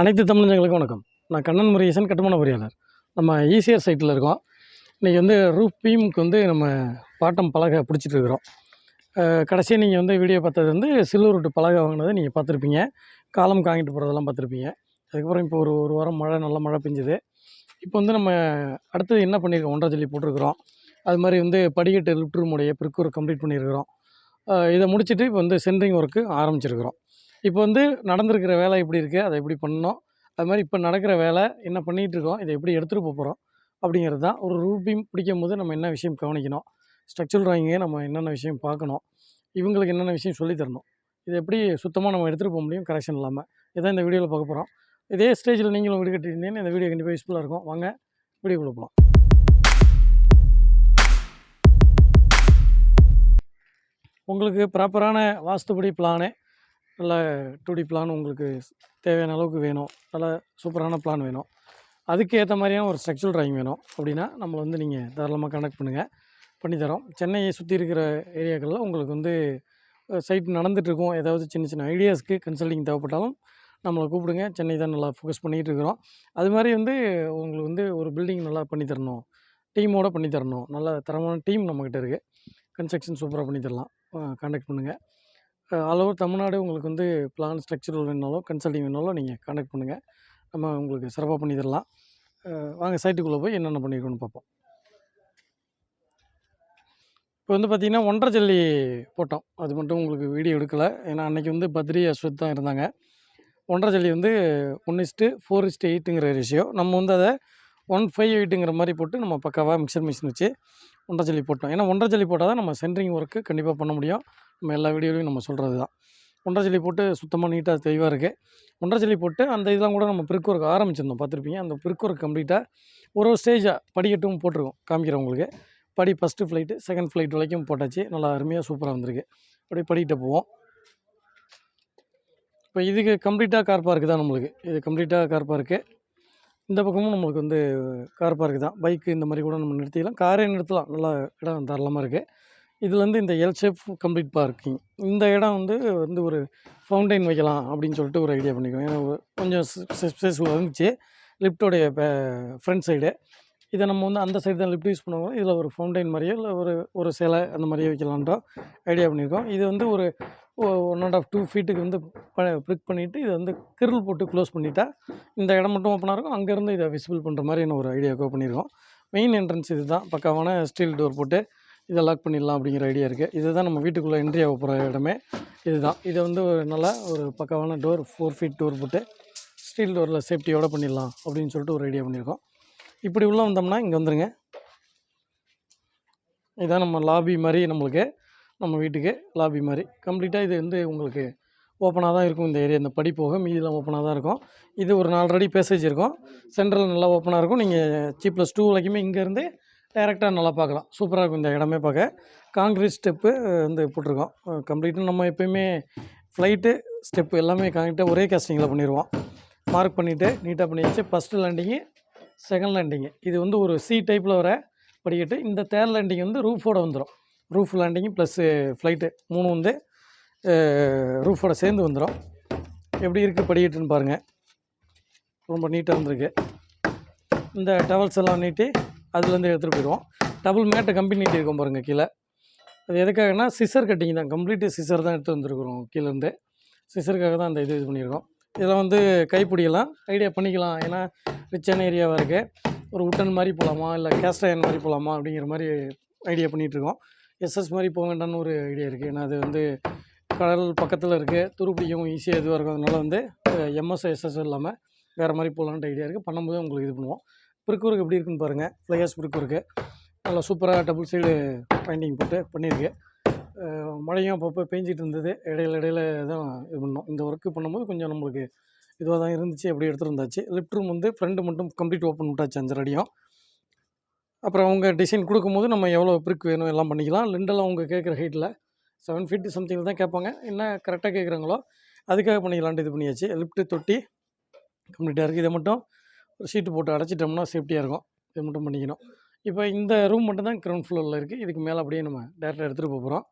அனைத்து தமிழர்களுக்கும் வணக்கம். நான் கண்ணன் முருகேசன் கட்டுமான பொறியாளர். நம்ம ஈசிஆர் சைட்டில் இருக்கோம். இன்றைக்கி வந்து ரூப் பீமுக்கு வந்து நம்ம பாட்டம் பலகை பிடிச்சிட்டு இருக்கிறோம். கடைசியாக நீங்கள் வந்து வீடியோ பார்த்தது வந்து சில்வர் ரூட்டு பலகை வாங்கினதை நீங்கள் பார்த்துருப்பீங்க. காலம் காங்கிட்டு போகிறதெல்லாம் பார்த்துருப்பீங்க. அதுக்கப்புறம் இப்போ ஒரு ஒரு வாரம் மழை நல்ல மழை பெஞ்சுது. இப்போ வந்து நம்ம அடுத்தது என்ன பண்ணியிருக்கோம் ஒன்றரை ஜல்லி போட்டிருக்கிறோம். அது மாதிரி வந்து படிக்கட்டு லிஃப்ட் ரூமுடைய பிற்கூர் கம்ப்ளீட் பண்ணியிருக்கிறோம். இதை முடிச்சுட்டு இப்போ வந்து சென்ட்ரிங் ஒர்க்கு ஆரம்பிச்சிருக்கிறோம். இப்போ வந்து நடந்திருக்கிற வேலை எப்படி இருக்குது அதை எப்படி பண்ணணும். அது மாதிரி இப்போ நடக்கிற வேலை என்ன பண்ணிகிட்டு இருக்கோம் இதை எப்படி எடுத்துகிட்டு போக போகிறோம் அப்படிங்கிறது தான் ஒரு ரூபீம் பிடிக்கும் போது நம்ம என்ன விஷயம் கவனிக்கணும். ஸ்ட்ரக்சர் ட்ராயிங்கே நம்ம என்னென்ன விஷயம் பார்க்கணும் இவங்களுக்கு என்னென்ன விஷயம் சொல்லித்தரணும் இதை இது எப்படி சுத்தமாக நம்ம எடுத்துகிட்டு போக முடியும் கரெக்ஷன் இல்லாமல் இதான் இந்த வீடியோவில் பார்க்க போகிறோம் இதே ஸ்டேஜில் நீங்களும் வீடு கட்டியிருந்தீங்கன்னா இந்த வீடியோ கண்டிப்பாக யூஸ்ஃபுல்லாக இருக்கும். வாங்க வீடியோ போகலாம் உங்களுக்கு ப்ராப்பரான வாஸ்துபடி பிளானு நல்ல டூ டி பிளான் உங்களுக்கு தேவையான அளவுக்கு வேணும். நல்ல சூப்பரான பிளான் வேணும். அதுக்கு ஏற்ற மாதிரியான ஒரு ஸ்ட்ரக்சரல் ட்ராயிங் வேணும். அப்படின்னா நம்மளை வந்து நீங்கள் தாராளமாக கனெக்ட் பண்ணுங்கள் பண்ணித்தரோம் சென்னையை சுற்றி இருக்கிற ஏரியாக்களில் உங்களுக்கு வந்து சைட் நடந்துகிட்ருக்கும் ஏதாவது சின்ன சின்ன ஐடியாஸ்க்கு கன்சல்டிங் தேவைப்பட்டாலும் நம்மளை கூப்பிடுங்க. சென்னை தான் நல்லா ஃபோக்கஸ் பண்ணிகிட்டு இருக்கிறோம். அது மாதிரி வந்து உங்களுக்கு வந்து ஒரு பில்டிங் நல்லா பண்ணி தரணும். பண்ணித்தரணும் பண்ணி தரணும். நல்ல தரமான டீம் நம்மக்கிட்ட இருக்குது கன்ஸ்ட்ரக்ஷன் சூப்பராக பண்ணித்தரலாம் கான்டாக்ட் பண்ணுங்கள் ஆல் ஓவர் தமிழ்நாடு உங்களுக்கு வந்து பிளான் ஸ்ட்ரக்சரல் வேணாலும் கன்சல்டிங் வேணாலும் நீங்கள் காண்டாக்ட் பண்ணுங்கள் நம்ம உங்களுக்கு சிறப்பாக பண்ணி தரலாம் வாங்க சைட்டுக்குள்ளே போய் என்னென்ன பண்ணியிருக்கோன்னு பார்ப்போம். இப்போ வந்து பார்த்திங்கன்னா ஒன்றரை ஜல்லி போட்டோம். அது மட்டும் உங்களுக்கு வீடியோ எடுக்கலை. ஏன்னா அன்றைக்கி வந்து பத்ரி அஸ்வத் தான் இருந்தாங்க. ஒன்றரை ஜல்லி வந்து one is to four is to எயிட்டுங்கிற ratio நம்ம வந்து அதை ஒன் ஃபைவ் எயிட்டுங்கிற மாதிரி போட்டு நம்ம பக்காவாக மிக்சர் மிஷின் வச்சு ஒன்றரை ஜல்லி போட்டோம். ஏன்னா ஒன்றரை ஜல்லி போட்டால் தான் நம்ம சென்ட்ரிங் ஒர்க்கு கண்டிப்பாக பண்ண முடியும். நம்ம எல்லா வீடியோலையும் நம்ம சொல்கிறது தான். ஒன்றரை ஜல்லி போட்டு சுத்தமாக நீட்டாக தெளிவாக இருக்குது ஒன்றரை ஜல்லி போட்டு அந்த இதெல்லாம் கூட நம்ம பிரிக் ஒர்க் ஆரம்பிச்சிருந்தோம். பார்த்துருப்பீங்க? அந்த பிரிக் ஒர்க் கம்ப்ளீட்டாக ஒரு ஒரு ஸ்டேஜாக படிக்கட்டும் போட்டிருக்கோம். காமிக்கிறேன் உங்களுக்கு. படி ஃபஸ்ட்டு ஃப்ளைட்டு செகண்ட் ஃப்ளைட் வரைக்கும் போட்டாச்சு. நல்லா அருமையாக சூப்பராக வந்திருக்கு. அப்படியே படிக்கிட்ட போவோம். இப்போ இதுக்கு கம்ப்ளீட்டாக கார் பார்க்கு தான் நம்மளுக்கு. இது கம்ப்ளீட்டாக கார் பார்க்கு இந்த பக்கமும் நம்மளுக்கு வந்து கார் பார்க்கு தான். பைக்கு இந்த மாதிரி கூட நம்ம நிறுத்திக்கலாம். காரே நிறுத்தலாம். நல்லா இடம் தாராளமாக இருக்குது இதுலேருந்து இந்த எல் ஷேப் கம்ப்ளீட் பார்க்கிங் இந்த இடம் வந்து வந்து ஒரு ஃபவுண்டைன் வைக்கலாம் அப்படின்னு சொல்லிட்டு ஒரு ஐடியா பண்ணிக்கோங்க ஏன்னா கொஞ்சம் ஸ்பேஸ் வந்துச்சு லிஃப்டோடைய ஃப்ரண்ட் சைடு இதை நம்ம வந்து அந்த சைடு தான் லிஃப்ட் யூஸ் பண்ணுவோம். இதில் ஒரு ஃபவுண்டைன் மாதிரியோ இல்லை ஒரு ஒரு சிலை அந்த மாதிரியே வைக்கலான்ட்டோ ஐடியா பண்ணியிருக்கோம் இது வந்து ஒரு ஒன் அண்ட் ஆஃப் டூ ஃபீட்டுக்கு வந்து ப்ரிக் பண்ணிவிட்டு இதை வந்து கிரில் போட்டு க்ளோஸ் பண்ணிட்டா இந்த இடம் மட்டும் ஓப்பனாக இருக்கும். அங்கேருந்து இதை விசிபிள் பண்ணுற மாதிரி என்ன ஒரு ஐடியாவுக்கு பண்ணியிருக்கோம் மெயின் என்ட்ரன்ஸ் இது தான் பக்காவான ஸ்டீல் டோர் போட்டு இதை லாக் பண்ணிடலாம் அப்படிங்கிற ஐடியா இருக்குது இதுதான் நம்ம வீட்டுக்குள்ளே என்ட்ரி ஆக போகிற இடமே. இதுதான். இதை வந்து ஒரு நல்ல ஒரு பக்காவான டோர் ஃபோர் ஃபீட் டோர் போட்டு ஸ்டீல் டோரில் சேஃப்டியோடு பண்ணிடலாம் அப்படின்னு சொல்லிட்டு ஒரு ஐடியா பண்ணியிருக்கோம் இப்படி உள்ளே வந்தோம்னா இங்கே வந்துடுங்க இதான் நம்ம லாபி மாதிரி நம்மளுக்கு நம்ம வீட்டுக்கு லாபி மாதிரி. கம்ப்ளீட்டாக இது வந்து உங்களுக்கு ஓப்பனாக தான் இருக்கும் இந்த ஏரியா இந்த படி போக மீதிலாம் ஓப்பனாக தான் இருக்கும். இது ஒரு நாலரை பேசேஜ் இருக்கும். சென்ட்ரல் நல்லா ஓப்பனாக இருக்கும். நீங்கள் ஜி ப்ளஸ் டூ வரைக்குமே இங்கேருந்து டேரெக்டாக நல்லா பார்க்கலாம். சூப்பராக இருக்கும் இந்த இடமே பார்க்க. காங்கிரீட் ஸ்டெப்பு வந்து போட்டிருக்கோம். கம்ப்ளீட்டாக நம்ம எப்போயுமே ஃப்ளைட்டு ஸ்டெப்பு எல்லாமே காங்கிட்டாக ஒரே காஸ்டிங்கில் பண்ணிடுவோம் மார்க் பண்ணிவிட்டு நீட்டாக பண்ணி வச்சு ஃபஸ்ட்டு லேண்டிங்கு செகண்ட் லேண்டிங்கு இது வந்து ஒரு சி டைப்பில் வர படிக்கட்டு. இந்த தேர்ட் லேண்டிங் வந்து ரூஃபோட வந்துடும் ரூஃப் லேண்டிங்கு ப்ளஸ்ஸு ஃப்ளைட்டு மூணு வந்து ரூஃபோட சேர்ந்து வந்துடும் எப்படி இருக்குது படிக்கட்டுன்னு பாருங்கள் ரொம்ப நீட்டாக இருந்திருக்கு. இந்த டவல்ஸ் எல்லாம் நீட்டி அதுலேருந்து எடுத்துகிட்டு போயிடுவோம். டபுள் மேட்டை கம்பி நீட்டி இருக்கோம் பாருங்கள் கீழே. அது எதுக்காகனா சிசர் கட்டிங் தான். கம்ப்ளீட்டு சிசர் தான் எடுத்து வந்துருக்குறோம் கீழேருந்து. சிசருக்காக தான் அந்த இது இது பண்ணியிருக்கோம். இதில் வந்து கைப்பிடியெல்லாம் ஐடியா பண்ணிக்கலாம். ஏன்னா ரிச்சான ஏரியாவாக இருக்குது ஒரு உட்டன் மாதிரி போகலாமா இல்லை கேஸ்ட் அயன் மாதிரி போகலாமா அப்படிங்கிற மாதிரி ஐடியா பண்ணிகிட்ருக்கோம் எஸ்எஸ் மாதிரி போக வேண்டாம்னு ஒரு ஐடியா இருக்குது ஏன்னா அது வந்து கடல் பக்கத்தில் இருக்குது துருப்பிடிக்கவும் ஈஸியாக இதுவாக இருக்கும். அதனால வந்து எம்எஸ் எஸ்எஸ் இல்லாமல் வேறு மாதிரி போகலான்ட்டு ஐடியா இருக்குது பண்ணும்போது உங்களுக்கு இது பண்ணுவோம். பிரிக்கூருக்கு எப்படி இருக்குன்னு பாருங்கள் ஃப்ளையர்ஸ் பிரிக்கூருக்கு நல்லா சூப்பராக டபுள் சைடு பெயிண்டிங் போட்டு பண்ணியிருக்கு. மழையும் அப்பப்போ பேஞ்சிட்டு இருந்தது. இடையில இடையில தான் இது பண்ணோம். இந்த ஒர்க்கு பண்ணும்போது கொஞ்சம் நம்மளுக்கு இதுவாக தான் இருந்துச்சு. அப்படி எடுத்துகிட்டு வந்தாச்சு. லிஃப்ட் ரூம் வந்து ஃப்ரண்ட் மட்டும் கம்ப்ளீட் ஓப்பன் விட்டாச்சு. அஞ்சரை அடியும் அப்புறம் அவங்க டிசைன் கொடுக்கும்போது நம்ம எவ்வளோ பிரிக் வேணும் எல்லாம் பண்ணிக்கலாம். லிண்டெல்லாம் அவங்க கேட்குற ஹைட்டில் செவன் ஃபீட் சம்திங் தான் கேட்பாங்க. என்ன கரெக்டாக கேட்குறாங்களோ அதுக்காக பண்ணிக்கலான்ட்டு இது பண்ணியாச்சு. லிஃப்ட்டு தொட்டி கம்ப்ளீட்டாக இருக்குது இதை மட்டும் ஒரு ஷீட்டு போட்டு அடைச்சிட்டோம்னா சேஃப்டியாக இருக்கும். இதை மட்டும் பண்ணிக்கணும். இப்போ இந்த ரூம் மட்டும் தான் கிரவுண்ட் ஃப்ளோரில் இருக்குது இதுக்கு மேலே அப்படியே நம்ம டேரெக்டாக எடுத்துகிட்டு போக போகிறோம்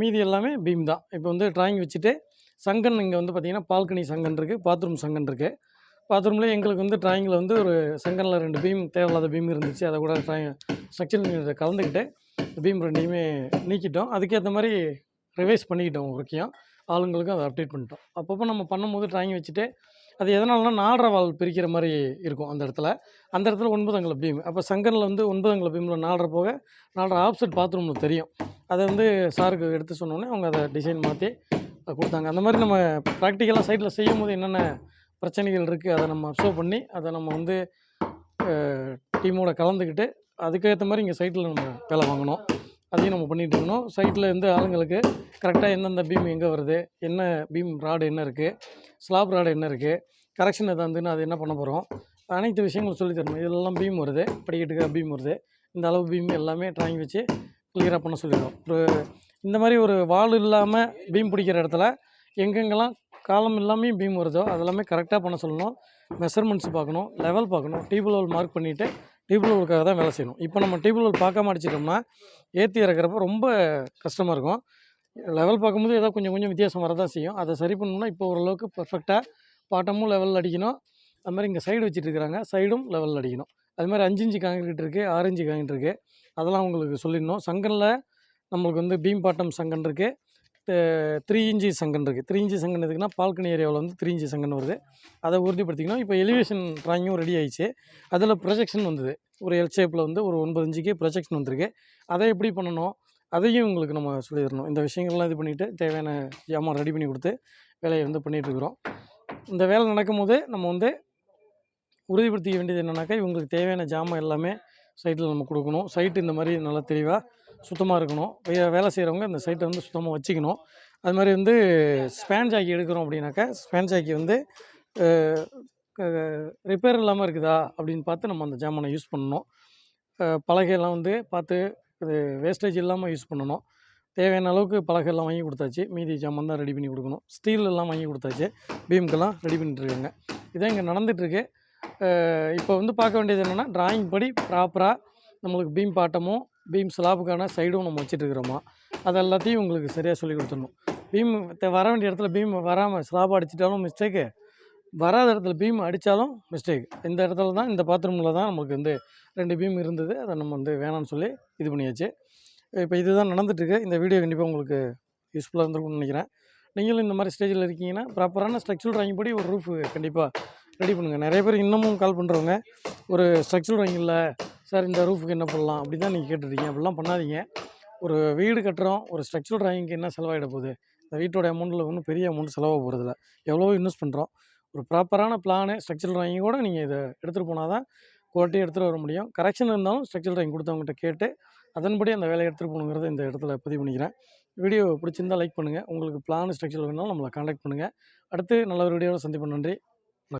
மீதி எல்லாமே பீம் தான். இப்போ வந்து ட்ராயிங் வச்சுட்டு சங்கன் இங்கே வந்து பார்த்திங்கன்னா பால்கனி சங்கன் இருக்குது பாத்ரூம் சங்கன் இருக்குது பாத்ரூம்லேயே எங்களுக்கு வந்து ட்ராயிங்கில் வந்து ஒரு சங்கனில் ரெண்டு பீம் தேவையில்லாத பீம் இருந்துச்சு. அதை கூட ட்ராயிங் ஸ்ட்ரக்சர் கலந்துக்கிட்டு பீம் ரெண்டையுமே நீக்கிட்டோம். அதுக்கேற்ற மாதிரி ரிவைஸ் பண்ணிக்கிட்டோம் ஒர்க்கையும் ஆளுங்களுக்கும் அதை அப்டேட் பண்ணிட்டோம். அப்பப்போ நம்ம பண்ணும்போது ட்ராயிங் வச்சுட்டு அது எதனாலனா நாலரை வால் பிரிக்கிற மாதிரி இருக்கும் அந்த இடத்துல. அந்த இடத்துல ஒன்பது அங்குல பீம். அப்போ சங்கரில் வந்து ஒன்பது அங்குல பீமில் நாலரை போக நாலரை ஆப்செட் பாத்ரூமில் தெரியும். அதை வந்து சாருக்கு எடுத்து சொன்னோன்னே அவங்க அதை டிசைன் மாற்றி கொடுத்தாங்க. அந்த மாதிரி நம்ம ப்ராக்டிக்கலாக சைட்டில் செய்யும் போது என்னென்ன பிரச்சனைகள் இருக்குது அதை நம்ம அப்சர்வ் பண்ணி அதை நம்ம வந்து டீமோட கலந்துக்கிட்டு அதுக்கேற்ற மாதிரி இங்கே சைட்டில் நம்ம வேலை வாங்கணும். அதையும் நம்ம பண்ணிகிட்டு இருக்கணும். சைட்டில் இருந்து ஆளுங்களுக்கு கரெக்டாக எந்தெந்த பீம் எங்கே வருது என்ன பீம் ராடு என்ன இருக்குது ஸ்லாப் ராடு என்ன இருக்குது கரெக்ஷன் எதாந்துன்னு அது என்ன பண்ண போகிறோம் அனைத்து விஷயங்களும் சொல்லித் தரணும். இதெல்லாம் பீம் வருது படிக்கட்டுக்கு பீம் வருது. இந்த அளவு பீம் எல்லாமே ட்ராயிங் வச்சு கிளியராக பண்ண சொல்லிடுவோம் ஒரு இந்த மாதிரி ஒரு வால் இல்லாமல் பீம் பிடிக்கிற இடத்துல எங்கெங்கெல்லாம் காலம் எல்லாமே பீம் வருதோ அதெல்லாமே கரெக்டாக பண்ண சொல்லணும். மெஷர்மெண்ட்ஸ் பார்க்கணும் லெவல் பார்க்கணும் டீபிள் லெவல் மார்க் பண்ணிவிட்டு டீபிள் லெவலுக்காக தான் வேலை செய்யணும். இப்போ நம்ம டியூப் லெவல் பார்க்காம அடிச்சிட்டோம்னா ஏற்றி இறக்குறப்ப ரொம்ப கஷ்டமாக இருக்கும். லெவல் பார்க்கும்போது ஏதோ கொஞ்சம் கொஞ்சம் வித்தியாசம் வரதான் செய்யும். அதை சரி பண்ணணும்னா இப்போ ஓரளவுக்கு பர்ஃபெக்டாக பாட்டமும் லெவலில் அடிக்கணும். அது மாதிரி இங்கே சைடு வச்சுட்டு இருக்கிறாங்க சைடும் லெவலில் அடிக்கணும். அது மாதிரி அஞ்சு இஞ்சு காங்கிரீட் இருக்குது ஆறு இன்ச்சு காங்கிரீட் இருக்குது அதெல்லாம் உங்களுக்கு சொல்லிடணும். சங்கனில் நம்மளுக்கு வந்து பீம் பாட்டம் சங்கன் இருக்குது த்ரீ இன்ச்சி சங்கன் இருக்குது த்ரீ இன்ச்சி சங்கன் எதுக்குன்னா பால்கனி ஏரியாவில் வந்து த்ரீ இன்ச்சி சங்கன் வருது. அதை உறுதிப்படுத்திக்கணும். இப்போ எலிவேஷன் ட்ராயிங்கும் ரெடி ஆயிடுச்சு. அதில் ப்ரொஜெக்ஷன் வந்தது. ஒரு எல் ஷேப்பில் வந்து ஒரு ஒன்பது இஞ்சிக்கு ப்ரொஜெக்ஷன் வந்திருக்கு. அதை எப்படி பண்ணணும்? அதையும் உங்களுக்கு நம்ம சொல்லிடணும் இந்த விஷயங்கள்லாம் இது பண்ணிவிட்டு தேவையான ஜாமான் ரெடி பண்ணி கொடுத்து வேலையை வந்து பண்ணிகிட்ருக்குறோம் இந்த வேலை நடக்கும்போது நம்ம வந்து உறுதிப்படுத்திக்க வேண்டியது என்னென்னாக்கா இவங்களுக்கு தேவையான ஜாமான் எல்லாமே சைட்டில் நம்ம கொடுக்கணும். சைட்டு இந்த மாதிரி நல்லா தெளிவாக சுத்தமாக இருக்கணும். வேலை செய்கிறவங்க இந்த சைட்டை வந்து சுத்தமாக வச்சுக்கணும். அது மாதிரி வந்து ஸ்பேன் ஜாக்கி எடுக்கிறோம் அப்படின்னாக்கா ஸ்பேன் ஜாக்கி வந்து ரிப்பேர் இல்லாமல் இருக்குதா அப்படின்னு பார்த்து நம்ம அந்த ஜாமானை யூஸ் பண்ணணும். பலகையெல்லாம் வந்து பார்த்து இது வேஸ்டேஜ் இல்லாமல் யூஸ் பண்ணணும். தேவையான அளவுக்கு பலகை எல்லாம் வாங்கி கொடுத்தாச்சு. மீதி ஜாமான் தான் ரெடி பண்ணி கொடுக்கணும். ஸ்டீல் எல்லாம் வாங்கி கொடுத்தாச்சு. பீமுக்கெல்லாம் ரெடி பண்ணிட்டுருக்காங்க. இதான் இங்கே நடந்துகிட்ருக்கு இப்போ வந்து பார்க்க வேண்டியது என்னென்னா டிராயிங் படி ப்ராப்பராக நம்மளுக்கு பீம் பாட்டமும் பீம் ஸ்லாப்புக்கான சைடும் நம்ம வச்சுட்டுருக்குறோமா அது எல்லாத்தையும் உங்களுக்கு சரியாக சொல்லி கொடுத்துடணும். பீம் வர வேண்டிய இடத்துல பீம் வராமல் ஸ்லாப் அடிச்சிட்டாலும் மிஸ்டேக்கு வராத இடத்துல பீம் அடித்தாலும் மிஸ்டேக் இந்த இடத்துல தான் இந்த பாத்ரூமில் தான் நமக்கு வந்து ரெண்டு பீம் இருந்தது. அதை நம்ம வந்து வேணாம்னு சொல்லி இது பண்ணியாச்சு. இப்போ இதுதான் நடந்துட்டுருக்கு. இந்த வீடியோ கண்டிப்பாக உங்களுக்கு யூஸ்ஃபுல்லாக இருந்திருக்கும்னு நினைக்கிறேன். நீங்களும் இந்த மாதிரி ஸ்டேஜில் இருக்கீங்கன்னா ப்ராப்பரான ஸ்ட்ரக்சர் ட்ராயிங் படி ஒரு ரூஃப் கண்டிப்பாக ரெடி பண்ணுங்கள் நிறைய பேர் இன்னமும் கால் பண்ணுறவங்க ஒரு ஸ்ட்ரக்சர் ட்ராயிங் இல்லை சார் இந்த ரூஃபுக்கு என்ன பண்ணலாம்? அப்படி தான் நீங்கள் கேட்டுருக்கீங்க அப்படிலாம் பண்ணாதீங்க. ஒரு வீடு கட்டுறோம் ஒரு ஸ்ட்ரக்சர் ட்ராயிங்க்கு என்ன செலவாகிட போகுது? இந்த வீட்டோட அமௌண்ட்டில் ஒன்றும் பெரிய அமௌண்ட் செலவாக போகிறதில்ல எவ்வளோ இன்வெஸ்ட் பண்ணுறோம் ஒரு ப்ராப்பரான பிளானு ஸ்ட்ரக்சர் ட்ராயிங்கோட நீங்கள் இதை எடுத்துகிட்டு போனால் தான் குவாலிட்டி எடுத்துகிட்டு வர முடியும். கரெக்ஷன் இருந்தாலும் ஸ்ட்ரக்சர் ட்ராயிங் கொடுத்தவங்ககிட்ட கேட்டு அதன்படி அந்த வேலையை எடுத்துகிட்டு போகணுங்கிறத இந்த இடத்துல பதிவு பண்ணிக்கிறேன். வீடியோ பிடிச்சிருந்தால் லைக் பண்ணுங்கள் உங்களுக்கு பிளான் ஸ்ட்ரக்சர் வேணாலும் நம்மளை காண்டாக்ட் பண்ணுங்கள் அடுத்து நல்ல ஒரு வீடியோவில் சந்திப்போம். நன்றி.